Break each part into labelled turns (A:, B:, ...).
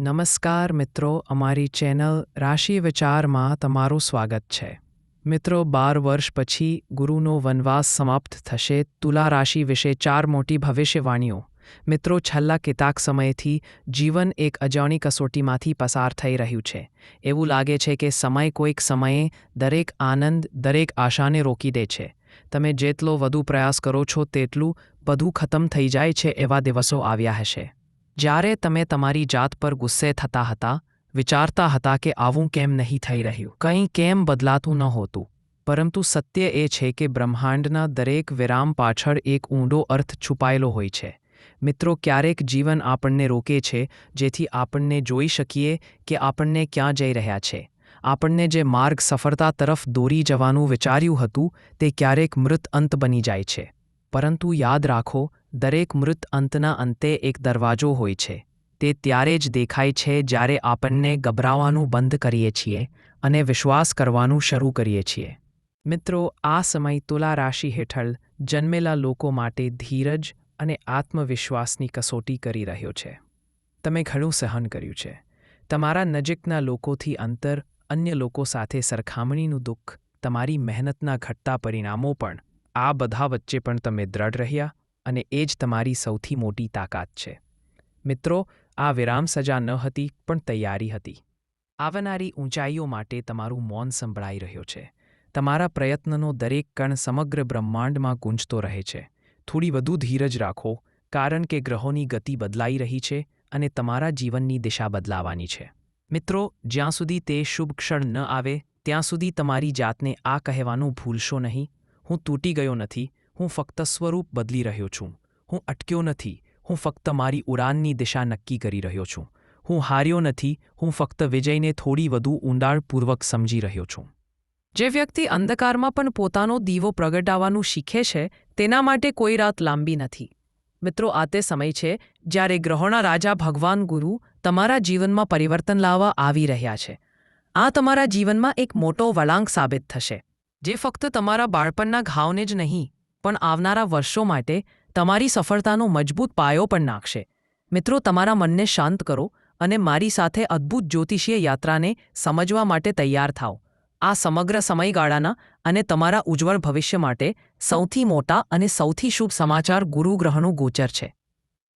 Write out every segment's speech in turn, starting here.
A: નમસ્કાર મિત્રો, અમારી ચેનલ રાશિ વિચારમાં તમારું સ્વાગત છે. મિત્રો, બાર વર્ષ પછી ગુરુનો વનવાસ સમાપ્ત થશે. તુલા રાશિ વિશે ચાર મોટી ભવિષ્યવાણીઓ. મિત્રો, છેલ્લા કેટલાક સમયથી જીવન એક અજાણી કસોટીમાંથી પસાર થઈ રહ્યું છે. એવું લાગે છે કે સમય કોઈક સમયે દરેક આનંદ, દરેક આશાને રોકી દે છે. તમે જેટલો વધુ પ્રયાસ કરો છો, તેટલું બધું ખતમ થઈ જાય છે એવા દિવસો આવ્યા હશે. જ્યારે તમે તમારી જાત પર ગુસ્સે થતા હતા, વિચારતા હતા કે આવું કેમ નહીં થઈ રહ્યું, કંઈ કેમ બદલાતું ન હોતું, પરંતુ સત્ય એ છે કે બ્રહ્માંડના દરેક વિરામ પાછળ એક ઊંડો અર્થ છુપાયેલો હોય છે. મિત્રો, ક્યારેક જીવન આપણને રોકે છે, જેથી આપણને જોઈ શકીએ કે આપણને ક્યાં જઈ રહ્યા છે. આપણને જે માર્ગ સફળતા તરફ દોરી જવાનું વિચાર્યું હતું, તે ક્યારેક મૃત અંત બની જાય છે. પરંતુ યાદ રાખો, દરેક મૃત અંતના અંતે એક દરવાજો હોય છે. તે ત્યારે જ દેખાય છે જ્યારે આપણને ગભરાવાનું બંધ કરીએ છીએ અને વિશ્વાસ કરવાનું શરૂ કરીએ છીએ. મિત્રો, આ સમય તુલા રાશિ હેઠળ જન્મેલા લોકો માટે ધીરજ અને આત્મવિશ્વાસની કસોટી કરી રહ્યો છે. તમે ઘણું સહન કર્યું છે. તમારા નજીકના લોકોથી અંતર અન્ય લોકો સાથે સરખામણીનું દુઃખ, તમારી મહેનતના ઘટતા પરિણામો પણ આ બધા વચ્ચે પણ તમે દ્રઢ રહ્યા અને એ જ તમારી સૌથી મોટી તાકાત છે. મિત્રો, આ વિરામ સજા ન હતી, પણ તૈયારી હતી. આવનારી ઊંચાઈઓ માટે તમારું મૌન સંભળાઈ રહ્યો છે. તમારા પ્રયત્નનો દરેક કણ સમગ્ર બ્રહ્માંડમાં ગુંજતો રહે છે. થોડી વધુ ધીરજ રાખો, કારણ કે ગ્રહોની ગતિ બદલાઈ રહી છે અને તમારા જીવનની દિશા બદલાવાની છે. મિત્રો, જ્યાં સુધી તે શુભ ક્ષણ ન આવે, ત્યાં સુધી તમારી જાતને આ કહેવાનું ભૂલશો નહીં. હું તૂટી ગયો નથી, હું ફક્ત સ્વરૂપ બદલી રહ્યો છું. હું અટક્યો નથી, હું ફક્ત મારી ઉડાનની દિશા નક્કી કરી રહ્યો છું. હું હાર્યો નથી, હું ફક્ત વિજયને થોડી વધુ ઊંડાણપૂર્વક સમજી રહ્યો છું. જે વ્યક્તિ અંધકારમાં પણ પોતાનો દીવો પ્રગટાવવાનું શીખે છે, તેના માટે કોઈ રાત લાંબી નથી. મિત્રો, આ તે સમય છે, જ્યારે ગ્રહોના રાજા ભગવાન ગુરુ તમારા જીવનમાં પરિવર્તન લાવવા આવી રહ્યા છે. આ તમારા જીવનમાં એક મોટો વળાંક સાબિત થશે. જે ફક્ત તમારા બાળપણના ઘાવને જ નહીં, પણ આવનારા વર્ષો માટે તમારી સફળતાનો મજબૂત પાયો પણ નાખશે. મિત્રો, તમારા મનને શાંત કરો અને મારી સાથે અદ્ભુત જ્યોતિષીય યાત્રાને સમજવા માટે તૈયાર થાઓ. આ સમગ્ર સમયગાળાના અને તમારા ઉજ્જવળ ભવિષ્ય માટે સૌથી મોટા અને સૌથી શુભ સમાચાર ગુરુગ્રહનું ગોચર છે.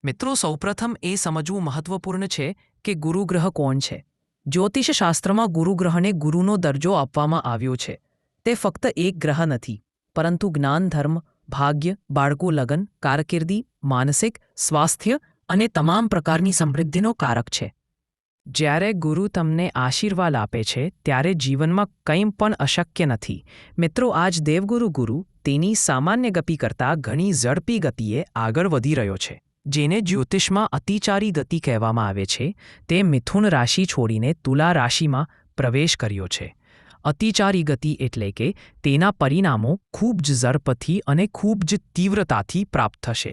A: મિત્રો, સૌપ્રથમ એ સમજવું મહત્વપૂર્ણ છે કે ગુરુગ્રહ કોણ છે. જ્યોતિષશાસ્ત્રમાં ગુરુગ્રહને ગુરુનો દરજ્જો આપવામાં આવ્યો છે. તે ફક્ત એક ગ્રહ નથી, પરંતુ જ્ઞાન, ધર્મ, ભાગ્ય, બાળકો, લગન, કારકિર્દી, માનસિક, સ્વાસ્થ્ય અને તમામ પ્રકારની સમૃદ્ધિનો કારક છે. જ્યારે ગુરુ તમને આશીર્વાદ આપે છે, ત્યારે જીવનમાં કંઈ પણ અશક્ય નથી. મિત્રો, આજ દેવગુરુ ગુરુ તેની સામાન્ય ગતિ કરતાં ઘણી ઝડપી ગતિએ આગળ વધી રહ્યો છે, જેને જ્યોતિષમાં અતિચારી ગતિ કહેવામાં આવે છે. તે મિથુન રાશિ છોડીને તુલા રાશિમાં પ્રવેશ કર્યો છે. અતિચારી ગતિ એટલે કે તેના પરિણામો ખૂબ જ ઝડપથી અને ખૂબ જ તીવ્રતાથી પ્રાપ્ત થશે.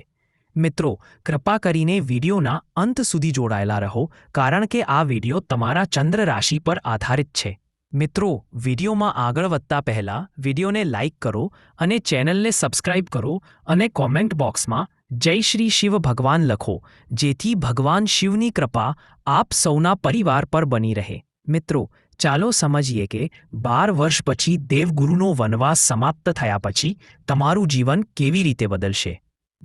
A: મિત્રો, કૃપા કરીને વિડીયોના અંત સુધી જોડાયેલા રહો, કારણ કે આ વીડિયો તમારા ચંદ્ર રાશિ પર આધારિત છે. મિત્રો, વિડીયોમાં આગળ વધતા પહેલા વિડીયોને લાઇક કરો અને ચેનલને સબસ્ક્રાઇબ કરો અને કોમેન્ટ બોક્સમાં જય શ્રી શિવ ભગવાન લખો, જેથી ભગવાન શિવની કૃપા આપ સૌના પરિવાર પર બની રહે. મિત્રો ચાલો સમજીએ કે બાર વર્ષ પછી દેવગુરુનો વનવાસ સમાપ્ત થયા પછી તમારું જીવન કેવી રીતે બદલશે?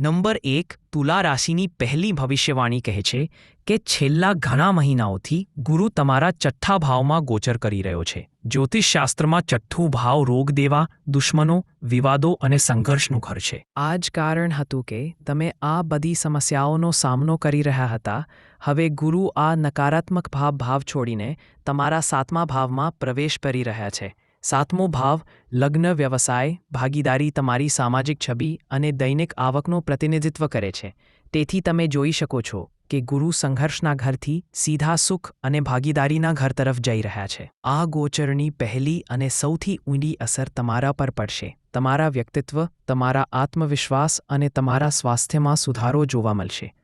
A: નંબર એક તુલા રાશિની પહેલી ભવિષ્યવાણી કહે છે કે છેલ્લા ઘણા મહિનાઓથી ગુરુ તમારા ચઠ્ઠા ભાવમાં ગોચર કરી રહ્યો છે. જ્યોતિષશાસ્ત્રમાં ચઠ્ઠું ભાવ રોગ દેવા, દુશ્મનો, વિવાદો અને સંઘર્ષનું ઘર છે. આ જ કારણ હતું કે તમે આ બધી સમસ્યાઓનો સામનો કરી રહ્યા હતા. હવે ગુરુ આ નકારાત્મક ભાવ ભાવ છોડીને તમારા સાતમા ભાવમાં પ્રવેશ કરી રહ્યા છે. સાતમો ભાવ, લગ્ન, વ્યવસાય, ભાગીદારી, તમારી સામાજિક છબી અને દૈનિક આવકનું પ્રતિનિધિત્વ કરે છે. તેથી તમે જોઈ શકો છો કે ગુરુ સંઘર્ષના ઘરથી સીધા સુખ અને ભાગીદારીના ઘર તરફ જઈ રહ્યા છે. આ ગોચરની પહેલી અને સૌથી ઊંડી અસર તમારા પર પડશે. તમારા વ્યક્તિત્વ, તમારા આત્મવિશ્વાસ અને તમારા સ્વાસ્થ્યમાં સુધારો જોવા મળશે.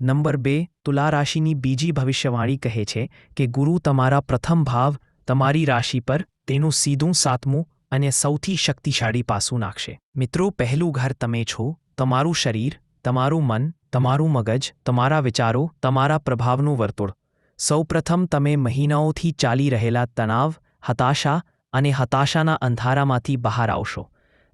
A: નંબર બે, તુલા રાશિની બીજી ભવિષ્યવાણી કહે છે કે ગુરુ તમારા પ્રથમ ભાવ તમારી રાશિ પર તેનું સીધું સાતમું અને સૌથી શક્તિશાળી પાસું નાખશે. મિત્રો, પહેલું ઘર તમે છો, તમારું શરીર, તમારું મન, તમારું મગજ, તમારા વિચારો, તમારા પ્રભાવનું વર્તુળ. સૌપ્રથમ તમે મહિનાઓથી ચાલી રહેલા તણાવ, હતાશા અને હતાશાના અંધારામાંથી બહાર આવશો.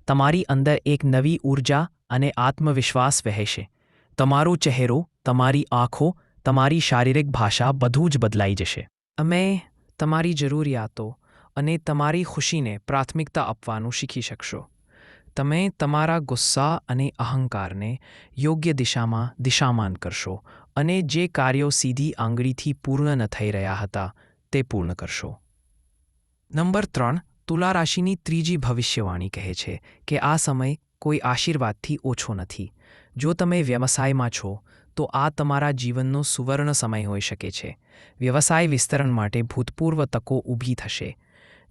A: તમારી અંદર એક નવી ઊર્જા અને આત્મવિશ્વાસ વહેશે. તમારો ચહેરો, તમારી આંખો, તમારી શારીરિક ભાષા બધું જ બદલાઈ જશે. અમે તમારી જરૂરિયાતો અને તમારી ખુશીને પ્રાથમિકતા આપવાનું શીખી શકશો. તમે તમારા ગુસ્સા અને અહંકારને યોગ્ય દિશામાં દિશામાન કરશો અને જે કાર્યો સીધી આંગળીથી પૂર્ણ ન થઈ રહ્યા હતા તે પૂર્ણ કરશો. નંબર ત્રણ, તુલા રાશિની ત્રીજી ભવિષ્યવાણી કહે છે કે આ સમય કોઈ આશીર્વાદથી ઓછો નથી. જો તમે વ્યવસાયમાં છો, તો આ તમારા જીવનનો સુવર્ણ સમય હોઈ શકે છે. વ્યવસાય વિસ્તરણ માટે ભૂતપૂર્વ તકો ઊભી થશે.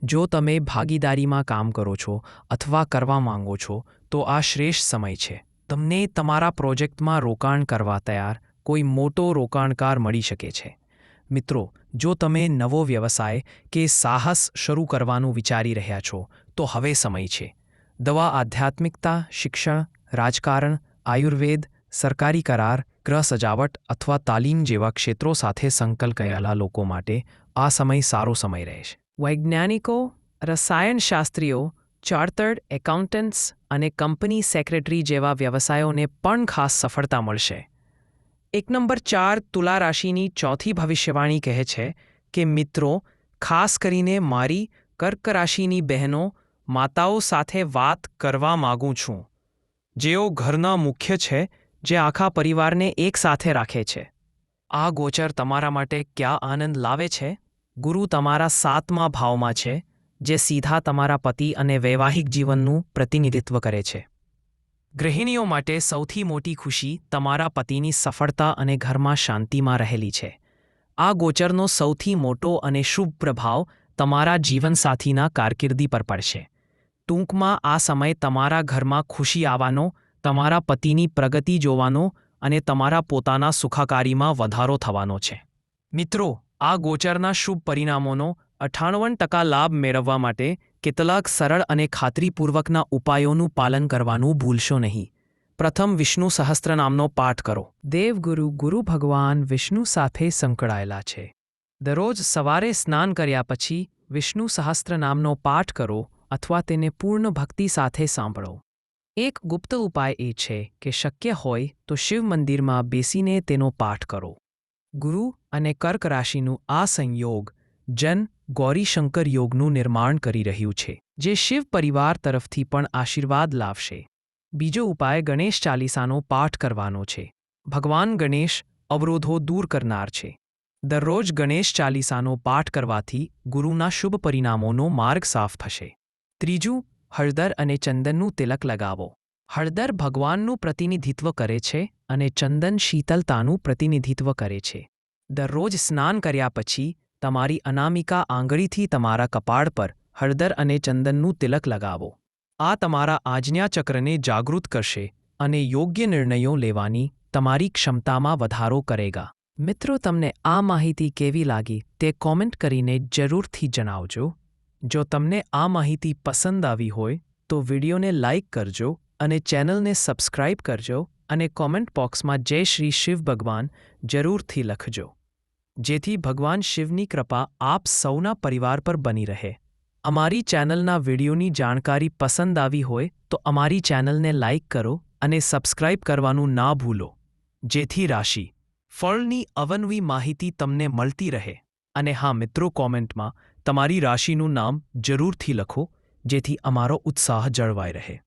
A: જો તમે ભાગીદારીમાં કામ કરો છો અથવા કરવા માંગો છો, તો આ શ્રેષ્ઠ સમય છે. તમને તમારા પ્રોજેક્ટમાં રોકાણ કરવા તૈયાર, કોઈ મોટો રોકાણકાર મળી શકે છે. મિત્રો, જો તમે નવો વ્યવસાય કે સાહસ શરૂ કરવાનું વિચારી રહ્યા છો, તો હવે સમય છે. દવા આધ્યાત્મિકતા, શિક્ષણ, રાજકારણ, આયુર્વેદ, સરકારી કરાર, ગ્રહ સજાવટ અથવા તાલીમ જેવા ક્ષેત્રો સાથે સંકલ્પાયેલા લોકો માટે આ સમય સારો સમય રહેશે વૈજ્ઞાનિકો, રસાયણશાસ્ત્રીઓ, ચાર્ટર્ડ એકાઉન્ટન્ટ્સ અને કંપની સેક્રેટરી જેવા વ્યવસાયોને પણ ખાસ સફળતા મળશે. એક નંબર ચાર તુલા રાશિની ચોથી ભવિષ્યવાણી કહે છે કે, મિત્રો, ખાસ કરીને મારી કર્ક રાશિની બહેનો માતાઓ સાથે વાત કરવા માગું છું. જેઓ ઘરના મુખ્ય છે, જે આખા પરિવારને એક સાથે રાખે છે. આ ગોચર તમારા માટે ક્યાં આનંદ લાવે છે? ગુરુ તમારા સાતમા ભાવમાં છે, જે સીધા તમારા પતિ અને વૈવાહિક જીવનનું પ્રતિનિધિત્વ કરે છે. ગૃહિણીઓ માટે સૌથી મોટી ખુશી તમારા પતિની સફળતા અને ઘરમાં શાંતિમાં રહેલી છે. આ ગોચરનો સૌથી મોટો અને શુભ પ્રભાવ તમારા જીવનસાથીના કારકિર્દી પર પડશે. ટૂંકમાં આ સમય તમારા ઘરમાં ખુશી આવવાનો, તમારા પતિની પ્રગતિ જોવાનો અને તમારા પોતાના સુખાકારીમાં વધારો થવાનો છે. મિત્રો આ ગોચરના શુભ પરિણામોનો અઠાણવન ટકા લાભ મેળવવા માટે કેટલાક સરળ અને ખાતરીપૂર્વકના ઉપાયોનું પાલન કરવાનું ભૂલશો નહીં. પ્રથમ વિષ્ણુ સહસ્ત્રનામનો પાઠ કરો. દેવગુરુ ગુરુ ભગવાન વિષ્ણુ સાથે સંકળાયેલા છે. દરરોજ સવારે સ્નાન કર્યા પછી વિષ્ણુ સહસ્ત્રનામનો પાઠ કરો અથવા તેને પૂર્ણ ભક્તિ સાથે સાંભળો. એક ગુપ્ત ઉપાય એ છે કે શક્ય હોય તો શિવ મંદિરમાં બેસીને તેનો પાઠ કરો. ગુરુ અને કર્ક રાશિનું આ સંયોગ જન ગૌરીશંકર યોગનું નિર્માણ કરી રહ્યું છે, જે શિવ પરિવાર તરફથી પણ આશીર્વાદ લાવશે. બીજો ઉપાય ગણેશ ચાલીસાનો પાઠ કરવાનો છે. ભગવાન ગણેશ અવરોધો દૂર કરનાર છે. દરરોજ ગણેશ ચાલીસાનો પાઠ કરવાથી ગુરુના શુભ પરિણામોનો માર્ગ સાફ થશે. ત્રીજું, હળદર અને ચંદનનું તિલક લગાવો. હળદર ભગવાનનું પ્રતિનિધિત્વ કરે છે અને ચંદન શીતલતાનું પ્રતિનિધિત્વ કરે છે. દરરોજ સ્નાન કર્યા પછી તમારી અનામિકા આંગળીથી તમારા કપાળ પર હળદર અને ચંદનનું તિલક લગાવો. આ તમારા આજ્ઞાચક્રને જાગૃત કરશે અને યોગ્ય નિર્ણયો લેવાની તમારી ક્ષમતામાં વધારો કરેગા. મિત્રો, તમને આ માહિતી કેવી લાગી તે કોમેન્ટ કરીને જરૂરથી જણાવજો. જો તમને આ માહિતી પસંદ આવી હોય તો વિડીયોને લાઇક કરજો અને ચેનલને સબસ્ક્રાઇબ કરજો અને કોમેન્ટ બોક્સમાં જય શ્રી શિવ ભગવાન જરૂરથી લખજો. જેથી ભગવાન શિવની કૃપા આપ સૌના પરિવાર પર બની રહે. અમારી ચેનલના વિડીયોની જાણકારી પસંદ આવી હોય તો અમારી ચેનલને લાઇક કરો અને સબસ્ક્રાઇબ કરવાનું ના ભૂલો. જેથી રાશિ ફળની અવનવી માહિતી તમને મળતી રહે. અને હા, મિત્રો, કોમેન્ટમાં તમારી રાશિનું નામ જરૂરથી લખો, જેથી અમારો ઉત્સાહ જળવાઈ રહે.